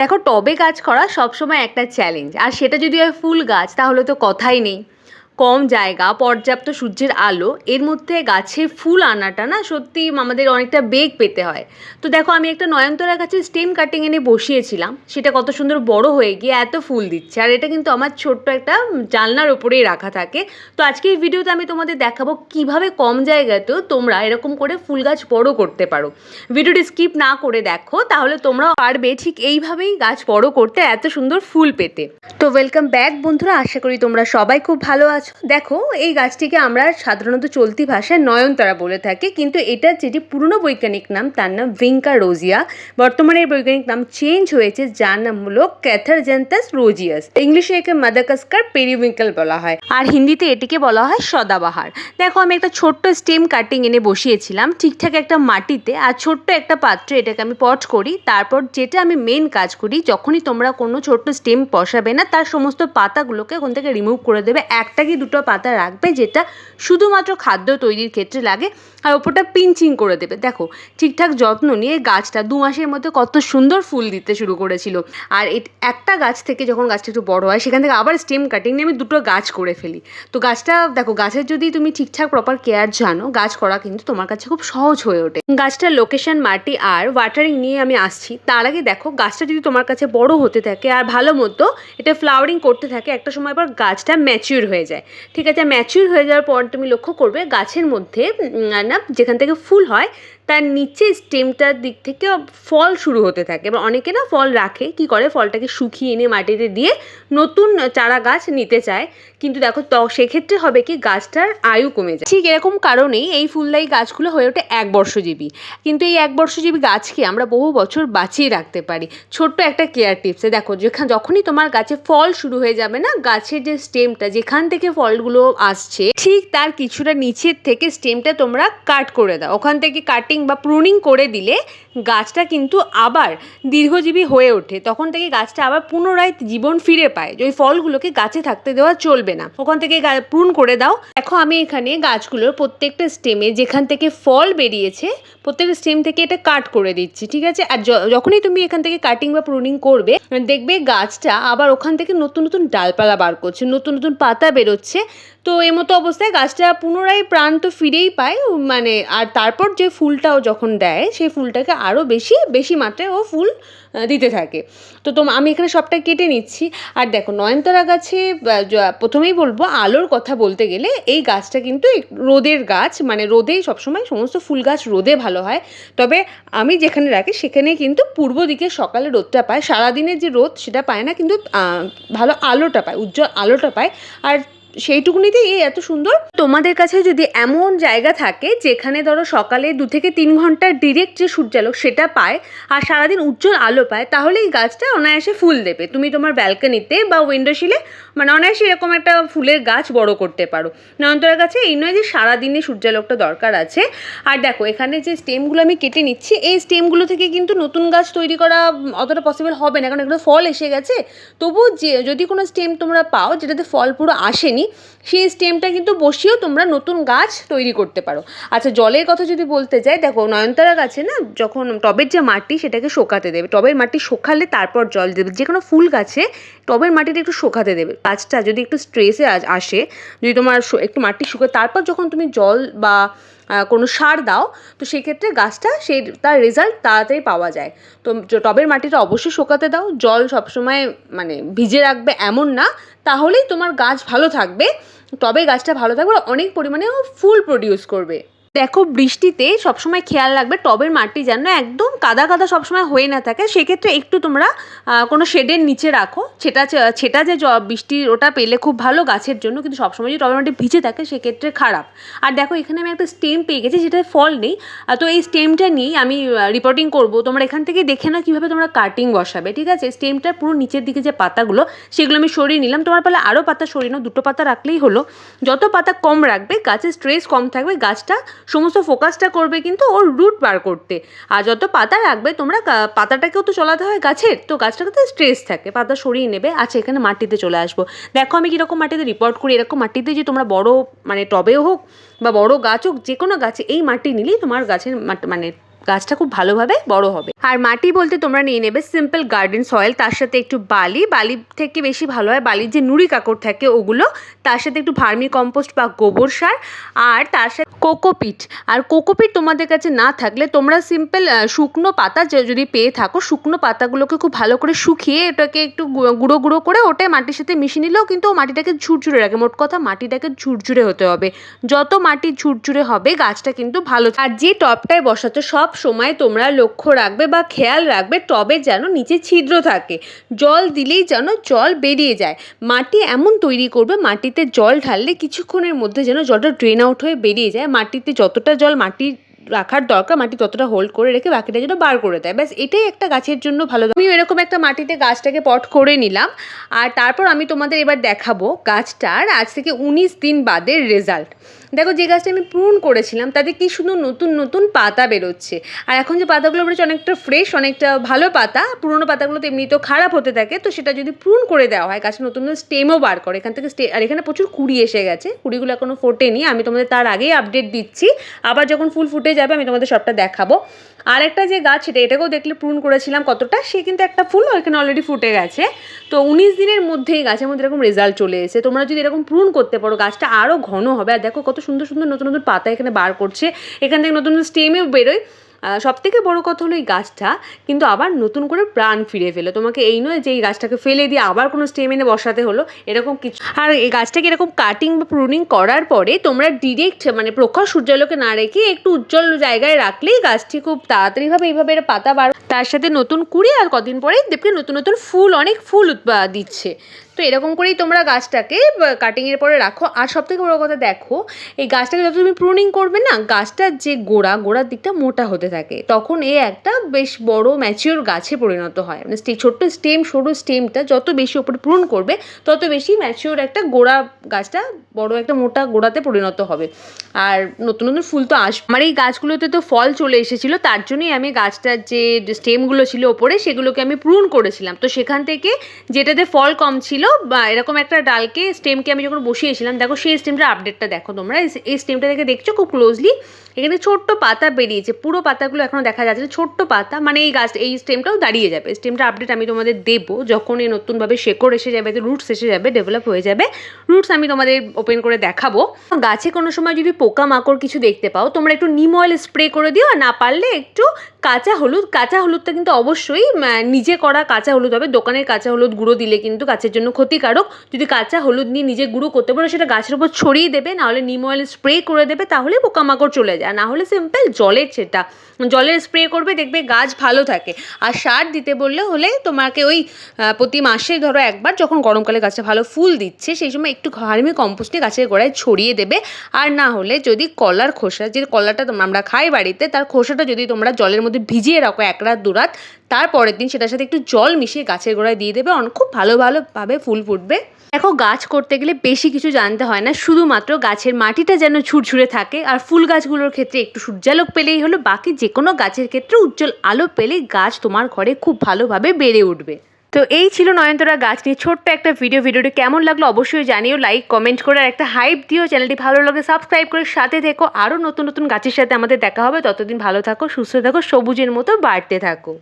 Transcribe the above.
দেখো টবে গাছ করা সবসময় একটা চ্যালেঞ্জ আর সেটা যদি হয় ফুল গাছ, তাহলে তো কথাই নেই। কম জায়গা, পর্যাপ্ত সূর্যের আলো, এর মধ্যে গাছে ফুল আনাটা না সত্যি আমাদের অনেকটা বেগ পেতে হয়। তো দেখো আমি একটা নয়নতারা গাছের স্টেম কাটিং এনে বসিয়েছিলাম, সেটা কত সুন্দর বড় হয়ে গিয়ে এত ফুল দিচ্ছে, আর এটা কিন্তু আমার ছোট্ট একটা জানলার ওপরেই রাখা থাকে। তো আজকে এই ভিডিওতে আমি তোমাদের দেখাবো কীভাবে কম জায়গাতেও তোমরা এরকম করে ফুল গাছ বড় করতে পারো। ভিডিওটি স্কিপ না করে দেখো, তাহলে তোমরা পারবে ঠিক এইভাবেই গাছ বড় করতে এত সুন্দর ফুল পেতে। তো ওয়েলকাম ব্যাক বন্ধুরা, আশা করি তোমরা সবাই খুব ভালো আছো। দেখো, এই গাছটিকে আমরা সাধারণত চলতি ভাষায় নয়নতারা বলে থাকি, কিন্তু এটা যেটি পুরনো বৈজ্ঞানিক নাম, তার নাম ভিঙ্কা রোজিয়া। বর্তমানে এর বৈজ্ঞানিক নাম চেঞ্জ হয়েছে, যার নাম হলো ক্যাথারজেন্থাস রোজিয়াস। ইংলিশে একে মাদাকাস্কার পেরিউইঙ্কেল বলা হয়। আর হিন্দিতে এটিকে বলা হয় সদাবাহার। দেখো, আমি একটা ছোট্ট স্টেম কাটিং এনে বসিয়েছিলাম, ঠিকঠাক একটা মাটিতে, আর ছোট্ট একটা পাত্রে এটাকে আমি পট করি, তারপর যেটা আমি মেন কাজ করি, যখনই তোমরা কোনো ছোট্ট স্টেম বসাবে না, তার সমস্ত পাতাগুলোকে ওখান থেকে রিমুভ করে দেবে, একটা কি দুটো পাতা রাখবে, যেটা শুধুমাত্র খাদ্য তৈরির ক্ষেত্রে লাগে, আর ওপরটা পিঞ্চিং করে দেবে। দেখো, ঠিকঠাক যত্ন নিয়ে গাছটা দু মাসের মধ্যে কত সুন্দর ফুল দিতে শুরু করেছিল। আর একটা গাছ থেকে যখন গাছটা একটু বড় হয়, সেখান থেকে আবার স্টেম কাটিং নিয়ে আমি দুটো গাছ করে ফেলি। তো গাছটা, দেখো, গাছের যদি তুমি ঠিকঠাক প্রপার কেয়ার জানো, গাছ করা কিন্তু তোমার কাছে খুব সহজ হয়ে ওঠে। গাছটার লোকেশন মাটি আর ওয়াটারিং নিয়ে আমি আসছি। তার আগে দেখো, গাছটা যদি তোমার কাছে বড় হতে থাকে আর ভালো মতো এটা ফ্লাওয়ারিং করতে থাকে, একটা সময় পর গাছটা ম্যাচিউর হয়ে যায়। ঠিক আছে ম্যাচিউর হয়ে যাওয়ার পর তুমি লক্ষ্য করবে গাছের মধ্যে না, যেখান থেকে ফুল হয় তার নিচে স্টেমটার দিক থেকে ফল শুরু হতে থাকে। এবার অনেকে না ফল রাখে, কি করে? ফলটাকে শুকিয়ে এনে মাটিতে দিয়ে নতুন চারা গাছ নিতে চায়। কিন্তু দেখো, তো, সেক্ষেত্রে হবে কি, গাছটার আয়ু কমে যায়। ঠিক এরকম কারণেই এই ফুলদায়ী গাছগুলো হয়ে ওঠে এক বর্ষজীবী। কিন্তু এই এক বর্ষজীবী গাছকে আমরা বহু বছর বাঁচিয়ে রাখতে পারি। ছোট্ট একটা কেয়ার টিপসে দেখো, যেখান, যখনই তোমার গাছে ফল শুরু হয়ে যাবে না, গাছের যে স্টেমটা যেখান থেকে ফলগুলো আসছে, ঠিক তার কিছুটা নিচের থেকে স্টেমটা তোমরা কাট করে দাও। ওখান থেকে কাটিং বা প্রুনিং করে দিলে গাছটা কিন্তু আবার দীর্ঘজীবী হয়ে ওঠে। তখন থেকে গাছটা আবার পুনরায় জীবন ফিরে পায়। ওই ফলগুলোকে গাছে থাকতে দেওয়া চলবে না। ওখান থেকে প্রুন করে দাও। দেখো আমি এখানে গাছগুলোর প্রত্যেকটা স্টেমে যেখান থেকে ফল বেরিয়েছে, প্রত্যেকটা স্টেম থেকে এটা কাট করে দিচ্ছি, ঠিক আছে? আর যখনই তুমি এখান থেকে কাটিং বা প্রুনিং করবে, দেখবে গাছটা আবার ওখান থেকে নতুন নতুন ডালপালা বার করছে, নতুন নতুন পাতা বেরোচ্ছে। তো এই মতো অবস্থায় গাছটা পুনরায় প্রাণ তো ফিরেই পায়। মানে আর তারপর যে ফুলটাও যখন দেয়, সেই ফুলটাকে আরও বেশি বেশি মাত্রায় ও ফুল দিতে থাকে। তো তোম, আমি এখানে সবটা কেটে নিচ্ছি। আর দেখো, নয়নতারা গাছে প্রথমেই বলব, আলোর কথা বলতে গেলে এই গাছটা কিন্তু রোদের গাছ। মানে রোদেই সবসময় সমস্ত ফুল গাছ রোদে ভালো হয়। তবে আমি যেখানে রাখি সেখানে কিন্তু পূর্ব দিকে সকালে রোদটা পায়। সারাদিনের যে রোদ, সেটা পায় না, কিন্তু ভালো আলোটা পায়, উজ্জ্বল আলোটা পায়। আর সেইটুকুনিতেই এই এত সুন্দর। তোমাদের কাছে যদি এমন জায়গা থাকে যেখানে ধরো সকালে দু থেকে তিন ঘণ্টা ডিরেক্ট যে সূর্যালোক সেটা পায় আর সারাদিন উজ্জ্বল আলো পায়, তাহলে এই গাছটা অনায়াসে ফুল দেবে। তুমি তোমার ব্যালকনিতে বা উইন্ডোশিলে মানে অনায়াসে এরকম একটা ফুলের গাছ বড় করতে পারো। নয়নতারা গাছে এই নয় যে সারাদিনে সূর্যালোকটা দরকার আছে। আর দেখো, এখানে যে স্টেমগুলো আমি কেটে নিচ্ছি, এই স্টেমগুলো থেকে কিন্তু নতুন গাছ তৈরি করা অতটা পসিবল হবে না, কারণ এগুলো ফল এসে গেছে। তবু যে, যদি কোনো স্টেম তোমরা পাও, যেটাতে ফল পুরো আসেনি সেই স্টেমটা কিন্তু বসিয়েও তোমরা নতুন গাছ তৈরি করতে পারো। আচ্ছা জলের কথা যদি বলতে যাই, দেখো নয়নতারা গাছে না যখন টবের যে মাটি সেটাকে শোকাতে দেবে, টবের মাটি শোকালে তারপর জল দেবে যে কোনো ফুল গাছে টবের মাটিটা একটু শোকাতে দেবে। গাছটা যদি একটু স্ট্রেসে আসে, যদি তোমার একটু মাটি শুকায়, তারপর যখন তুমি জল বা কোনো সার দাও, তো সেক্ষেত্রে গাছটা সেই তার রেজাল্ট তাড়াতাড়ি পাওয়া যায়। তো টবের মাটিটা অবশ্যই শোকাতে দাও, জল সবসময় মানে ভিজে রাখবে এমন না, তাহলেই তোমার গাছ ভালো থাকবে। তবে গাছটা ভালো থাকবে, অনেক পরিমাণেও ফুল প্রডিউস করবে। দেখো, বৃষ্টিতে সবসময় খেয়াল রাখবে, টবের মাটি যেন একদম কাদা কাদা সবসময় হয়ে না থাকে। সেক্ষেত্রে একটু তোমরা কোনো শেডের নিচে রাখো। সেটা সেটা যে বৃষ্টির ওটা পেলে খুব ভালো গাছের জন্য, কিন্তু সবসময় যদি টবের মাটি ভিজে থাকে, সেক্ষেত্রে খারাপ। আর দেখো, এখানে আমি একটা স্টেম পেয়ে গেছি যেটা ফল নেই। তো এই স্টেমটা নিয়েই আমি রিপোর্টিং করব। তোমরা এখান থেকে দেখে নাও কীভাবে তোমরা কাটিং বসাবে, ঠিক আছে? স্টেমটার পুরো নিচের দিকে যে পাতাগুলো, সেগুলো আমি সরিয়ে নিলাম। তোমার পালে আরও পাতা সরিয়ে নাও, দুটো পাতা রাখলেই হলো। যত পাতা কম রাখবে গাছের স্ট্রেস কম থাকবে, গাছটা সমস্ত ফোকাসটা করবে কিন্তু ওর রুট বার করতে। আর যত পাতা রাখবে, তোমরা পাতাটাকেও তো চলাতে হয় গাছের, তো গাছটাকে তো স্ট্রেস থাকে। পাতা সরিয়ে নেবে আচ্ছা এখানে মাটিতে চলে আসব। দেখো আমি কীরকম মাটিতে রিপোর্ট করি, এরকম মাটিতে যে তোমরা বড় মানে টবেও হোক বা বড় গাছ হোক যে কোনো গাছে এই মাটি নিলেই তোমার গাছের মানে গাছটা খুব ভালোভাবে বড় হবে। আর মাটি বলতে তোমরা নিয়ে নেবে সিম্পল গার্ডেন সয়েল তার সাথে একটু বালি বালি থেকে বেশি ভালো হয়, বালির যে নুড়ি কাকড় থাকে ওগুলো, তার সাথে একটু ভার্মি কম্পোস্ট বা গোবর সার, আর তার সাথে কোকোপিট। আর কোকোপিট তোমাদের কাছে না থাকলে তোমরা সিম্পল শুকনো পাতা যদি পেয়ে থাকো, শুকনো পাতাগুলোকে খুব ভালো করে শুকিয়ে এটাকে একটু গুঁড়ো গুঁড়ো করে ওটাই মাটির সাথে মিশিয়ে নিলেও কিন্তু মাটিটাকে ঝুরঝুরে রাখে। মোট কথা মাটিটাকে ঝুরঝুরে হতে হবে। যত মাটি ঝুরঝুরে হবে, গাছটা কিন্তু ভালো। আর যে টবটায় বসাচ্ছ, সব সময় তোমরা লক্ষ্য রাখবে বা খেয়াল রাখবে টবে যেন নিচে ছিদ্র থাকে। জল দিলেই যেন জল বেরিয়ে যায়। মাটি এমন তৈরি করবে, মাটিতে জল ঢাললে কিছুক্ষণের মধ্যে যেন জলটা ড্রেন আউট হয়ে বেরিয়ে যায়। মাটিতে যতটা জল মাটি রাখার দরকার, মাটি ততটা হোল্ড করে রেখে বাকিটা যেন বার করে দেয়। ব্যাস, এটাই একটা গাছের জন্য ভালো। আমি এরকম একটা মাটিতে গাছটাকে পট করে নিলাম। আর তারপর আমি তোমাদের এবার দেখাবো গাছটার আজ থেকে উনিশ দিন বাদের রেজাল্ট দেখো যে গাছটা আমি প্রুন করেছিলাম, তাতে কি সুন্দর নতুন নতুন পাতা বেরোচ্ছে। আর এখন যে পাতাগুলো বেরোচ্ছে অনেকটা ফ্রেশ অনেকটা ভালো পাতা, পুরোনো পাতাগুলো তো এমনিতেও খারাপ হতে থাকে, তো সেটা যদি প্রুন করে দেওয়া হয় গাছটা নতুন নতুন স্টেমও বার করে। এখান থেকে স্টে আর এখানে প্রচুর কুড়ি এসে গেছে, কুড়িগুলো এখনও ফোটেনি, আমি তোমাদের তার আগেই আপডেট দিচ্ছি। আবার যখন ফুল ফুটে যাবে, আমি তোমাদের সবটা দেখাবো। আর একটা যে গাছ, সেটা এটাকেও দেখলে প্রুন করেছিলাম কতটা, সে কিন্তু একটা ফুল এখানে অলরেডি ফুটে গেছে। তো উনিশ দিনের মধ্যেই গাছের মধ্যে এরকম রেজাল্ট চলে এসেছে। তোমরা যদি এরকম প্রুন করতে পারো, গাছটা আরও ঘন হবে। আর দেখো কত সুন্দর সুন্দর নতুন নতুন পাতা এখানে বার করছে। এখান থেকে নতুন নতুন স্টেমেও বেরোয়। সব থেকে বড় কথা হলো এই গাছটা কিন্তু আবার নতুন করে প্রাণ ফিরে ফেলো। তোমাকে এই নয় যে এই গাছটাকে ফেলে দিয়ে আবার কোনো স্টেম এনে বসাতে হলো, এরকম কিছু। আর এই গাছটাকে এরকম কাটিং বা প্রুনিং করার পরে তোমরা ডিরেক্ট মানে প্রখর সূর্যালোকে না রেখে একটু উজ্জ্বল জায়গায় রাখলেই গাছটি খুব তাড়াতাড়িভাবে এইভাবে পাতা বার তার সাথে নতুন কুড়ি আর কদিন পরেই দেখবে নতুন নতুন ফুল, অনেক ফুল দিচ্ছে। তো এরকম করেই তোমরা গাছটাকে কাটিংয়ের পরে রাখো। আর সব থেকে বড় কথা দেখো, এই গাছটাকে যত তুমি প্রুনিং করবে না, গাছটার যে গোড়া, গোড়ার দিকটা মোটা হতে থাকে। তখন এ একটা বেশ বড় ম্যাচিওর গাছে পরিণত হয়। মানে ছোট্ট স্টেম সরু স্টেমটা যত বেশি ওপরে প্রুন করবে, তত বেশি ম্যাচিওর একটা গোড়া গাছটা বড় একটা মোটা গোড়াতে পরিণত হবে। আর নতুন নতুন ফুল তো আস আমার এই গাছগুলোতে তো ফল চলে এসেছিল, তার জন্যই আমি গাছটার যে স্টেমগুলো ছিল ওপরে, সেগুলোকে আমি প্রুন করেছিলাম। তো সেখান থেকে যেটাতে ফল কম ছিল এরকম একটা ডালকে স্টেমকে আমি যখন বসিয়েছিলাম দেখো সেই স্টেমটার আপডেটটা দেখো তোমরা। এই- স্টেমটা থেকে দেখছ খুব ক্লোজলি এখানে ছোট্ট পাতা বেরিয়েছে। পুরো পাতাগুলো এখনও দেখা যাচ্ছে না, ছোট্ট পাতা মানে এই গাছ এই স্টেমটাও দাঁড়িয়ে যাবে। স্টেমটা আপডেট আমি তোমাদের দেবো। যখন এই নতুনভাবে শেকড় এসে যাবে রুটস এসে যাবে ডেভেলপ হয়ে যাবে। রুটস আমি তোমাদের ওপেন করে দেখাবো। গাছে কোনো সময় যদি পোকা মাকড় কিছু দেখতে পাও তোমরা একটু নিম অয়েল স্প্রে করে দিও। না পারলে একটু কাঁচা হলুদ কাঁচা হলুদটা কিন্তু অবশ্যই নিজে করা কাঁচা হলুদ হবে। দোকানের কাঁচা হলুদ গুঁড়ো দিলে কিন্তু গাছের জন্য ক্ষতিকারক, যদি কাঁচা হলুদ নিয়ে নিজে গুঁড়ো করতে পারো, সেটা গাছের উপর ছড়িয়ে দেবে নাহলে নিম অয়েল স্প্রে করে দেবে, তাহলে পোকামাকড় চলে যায়। না হলে সিম্পল জলের সেটা জলের স্প্রে করবে, দেখবে গাছ ভালো থাকে। আর সার দিতে বললে হলে তোমাকে ওই প্রতি মাসে ধরো একবার যখন গরমকালে গাছে ভালো ফুল দিচ্ছে, সেই সময় একটু হার্মি কম্পোস্ট নিয়ে গাছের গোড়ায় ছড়িয়ে দেবে। আর না হলে যদি কলার খোসা, যে কলাটা আমরা খাই বাড়িতে, তার খোসাটা যদি তোমরা জলের মধ্যে ভিজিয়ে রাখো এক রাত, দু রাত, তারপরের দিন সেটার সাথে একটু জল মিশিয়ে গাছের গোড়ায় দিয়ে দেবে। খুব ভালো ভালোভাবে ফুল ফুটবে। দেখো, গাছ করতে গেলে বেশি কিছু জানতে হয় না, শুধুমাত্র গাছের মাটিটা যেন ঝুরঝুরে থাকে, আর ফুল গাছগুলোর ক্ষেত্রে একটু সূর্যালোক পেলেই হলো, বাকি যে কোনো গাছের ক্ষেত্রে উজ্জ্বল আলো পেলেই গাছ তোমার ঘরে খুব ভালোভাবে বেড়ে উঠবে। তো এই ছিল নয়নতরা গাছ নিয়ে ছোট্ট একটা ভিডিও ভিডিওটি কেমন লাগল অবশ্যই জানিও লাইক কমেন্ট করে, আর একটা হাইপ দিও। চ্যানেলটি ভালো লাগে সাবস্ক্রাইব করে সাথে থেকো। আরও নতুন নতুন গাছের সাথে আমাদের দেখা হবে। ততদিন ভালো থাকো, সুস্থ থাকো, সবুজের মতো বাড়তে থাকো।